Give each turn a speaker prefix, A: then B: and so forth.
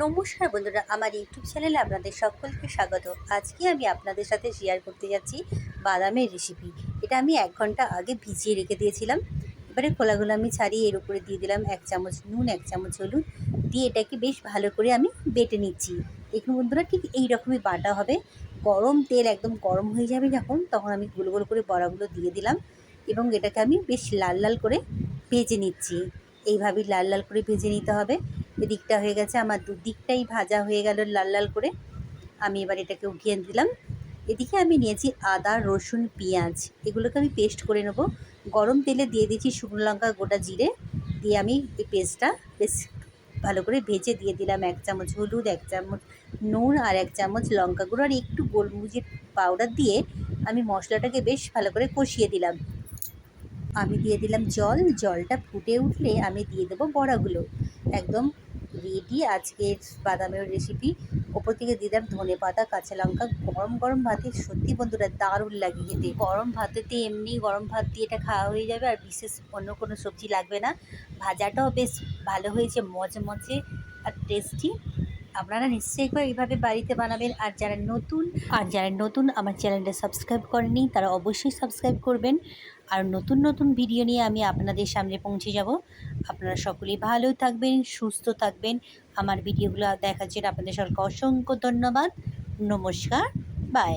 A: নমস্কার বন্ধুরা, আমার ইউটিউব চ্যানেলে আপনাদের সকলকে স্বাগত। আজকে আমি আপনাদের সাথে শেয়ার করতে যাচ্ছি বাদামের রেসিপি এটা আমি এক ঘণ্টা আগে ভিজিয়ে রেখে দিয়েছিলাম। এবারে খোলাগুলো আমি ছাড়িয়ে এর উপরে দিয়ে দিলাম এক চামচ নুন, এক চামচ হলুদ। দিয়ে এটাকে বেশ ভালো করে আমি বেটে নিচ্ছি। দেখুন বন্ধুরা, ঠিক এই রকমই বাটা হবে। গরম তেল একদম গরম হয়ে যাবে যখন, তখন আমি গোল গোল করে বড়াগুলো দিয়ে দিলাম এবং এটাকে আমি বেশ লাল লাল করে ভেজে নিচ্ছি। এইভাবেই লাল লাল করে ভেজে নিতে হবে। এদিকটা হয়ে গেছে, আমার দুদিকটাই ভাজা হয়ে গেল লাল লাল করে। আমি এবার এটাকে উঠিয়ে দিলাম। এদিকে আমি নিয়েছি আদা, রসুন, পেঁয়াজ। এগুলোকে আমি পেস্ট করে নেব। গরম তেলে দিয়ে দিয়েছি শুকনো লঙ্কা, গোটা জিরে। দিয়ে আমি এই পেস্টটা বেশ ভালো করে ভেজে দিয়ে দিলাম এক চামচ হলুদ, এক চামচ নুন আর এক চামচ লঙ্কা গুঁড়ো। আর একটু গোলমরিচের পাউডার দিয়ে আমি মশলাটাকে বেশ ভালো করে কষিয়ে দিলাম। আমি দিয়ে দিলাম জল, জলটা ফুটে উঠলে আমি দিয়ে দেবো বড়াগুলো। একদম রেডি আজকের বাদামের রেসিপি ওপর থেকে দিলাম ধনে পাতা, কাঁচা লঙ্কা, গরম গরম ভাতে। সত্যি বন্ধুরা দারুণ লাগে খেতে। গরম ভাতেতে এমনি গরম ভাত দিয়ে এটা খাওয়া হয়ে যাবে আর বিশেষ অন্য কোনো সবজি লাগবে না। ভাজাটাও বেশ ভালো হয়েছে, মজমজে আর টেস্টি আপনারা নিশ্চয়ই একবার এইভাবে বাড়িতে বানাবেন। আর যারা নতুন, আর যারা নতুন আমার চ্যানেলটা সাবস্ক্রাইব করেনি তারা অবশ্যই সাবস্ক্রাইব করবেন। আর নতুন নতুন ভিডিও নিয়ে আমি আপনাদের সামনে পৌঁছে যাব। আপনারা সকলেই ভালো থাকবেন, সুস্থ থাকবেন। আমার ভিডিওগুলো দেখার জন্য আপনাদের সকলকে অসংখ্য ধন্যবাদ। নমস্কার, বাই।